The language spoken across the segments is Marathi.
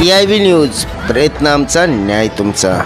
सी आय व्ही न्यूज प्रयत्न आमचा न्याय तुमचा.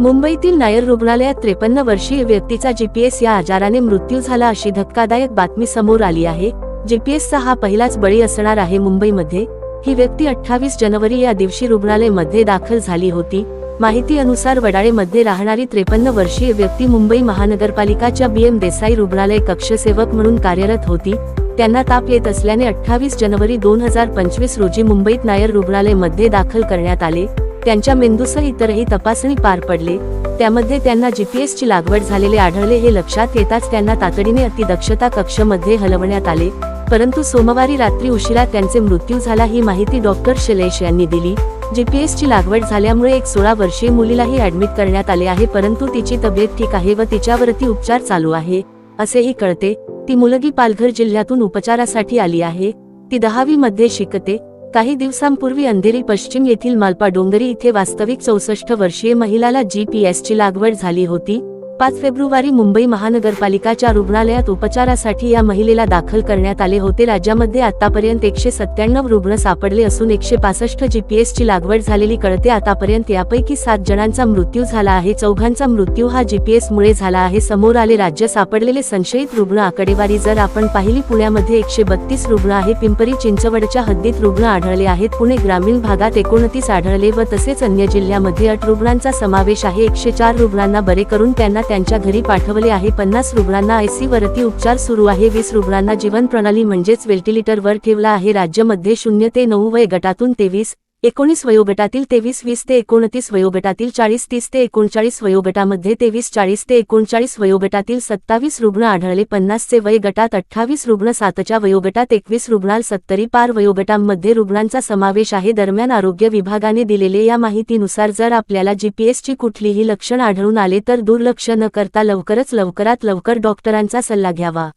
मुंबईतील नायर रुग्णालयात त्रेपन्न वर्षीय व्यक्तीचा जीपीएस या आजाराने मृत्यू झाला अशी धक्कादायक बातमी समोर आली आहे. जीपीएसचा हा पहिलाच बळी असणार आहे मुंबईमध्ये. ही व्यक्ती अठ्ठावीस जानेवारी या दिवशी रुग्णालयमध्ये दाखल झाली होती. माहिती अनुसार वडाळेमध्ये राहणारी त्रेपन्न वर्षीय व्यक्ती मुंबई महानगरपालिकाच्या बी एम देसाई रुग्णालय कक्षसेवक म्हणून कार्यरत होती. त्यांना ताप येत असल्याने अठ्ठावीस जानेवारी दोन हजार पंचवीस रोजी मुंबईत नायर रुग्णालयमध्ये दाखल करण्यात आले. त्यांच्या मेंदूसह इतरही तपासणी पार पडले. त्यामध्ये त्यांना जीपीएस ची लागवड झालेले आढळले हे लक्षात येताच त्यांना तातडीने अतिदक्षता कक्षमध्ये हलवण्यात आले. परंतु सोमवारी रात्री उशिरा त्यांचे मृत्यू झाला ही माहिती डॉक्टर शैलेश यांनी दिली. जीपीएस ची लागवड झाल्यामुळे एक सोळा वर्षीय मुलीलाही ऍडमिट करण्यात आले आहे परंतु तिची तब्येत ठीक आहे व तिच्यावरती उपचार चालू आहे असेही कळते. ती मुलगी पालघर जिल्ह्यातून उपचारासाठी आली आहे. ती दहावी मध्ये शिकते. काही दिवसांपूर्वी अंधेरी पश्चिम येथील मालपा डोंगरी इथे वास्तविक चौसष्ट वर्षीय महिलाला जीपीएस ची लागवड झाली होती. पाच फेब्रुवारी मुंबई महानगरपालिकाच्या रुग्णालयात उपचारासाठी या महिलेला दाखल करण्यात आले होते. राज्यामध्ये आतापर्यंत एकशे सत्त्याण्णव रुग्ण सापडले असून एकशे पासष्ट जीपीएसची लागवड झालेली कळते. आतापर्यंत यापैकी सात जणांचा मृत्यू झाला आहे. चौघांचा मृत्यू हा जीपीएसमुळे झाला आहे. समोर आले राज्य सापडलेले संशयित रुग्ण आकडेवारी. जर आपण पाहिली पुण्यामध्ये एकशे बत्तीस रुग्ण आहे. पिंपरी चिंचवडच्या हद्दीत रुग्ण आढळले आहेत. पुणे ग्रामीण भागात एकोणतीस आढळले व तसेच अन्य जिल्ह्यामध्ये आठ रुग्णांचा समावेश आहे. एकशे चार रुग्णांना बरे करून त्यांना त्यांच्या घरी पाठवले आहे. पन्नास रुग्णांना आयसी वरती उपचार सुरू आहे. वीस रुग्णांना जीवन प्रणाली म्हणजेच व्हेंटिलेटरवर ठेवला आहे. राज्यामध्ये शून्य ते नऊ वय गटातून तेवीस एकोणीस वयोगटातील तेवीस वीस ते एकोणतीस वयोगटातील चाळीस तीस ते एकोणचाळीस वयोगटामध्ये तेवीस चाळीस ते एकोणचाळीस वयोगटातील सत्तावीस रुग्ण आढळले. पन्नासचे वय गटात अठ्ठावीस रुग्ण सातच्या वयोगटात एकवीस रुग्णाल सत्तरी पार वयोगटांमध्ये रुग्णांचा समावेश आहे. दरम्यान आरोग्य विभागाने दिलेले या माहितीनुसार जर आपल्याला जीपीएसची कुठलीही लक्षण आढळून आले तर दुर्लक्ष न करता लवकरच लवकरात लवकर डॉक्टरांचा सल्ला घ्यावा.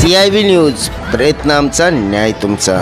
सी आय व्ही न्यूज प्रयत्न आमचा न्याय तुमचा.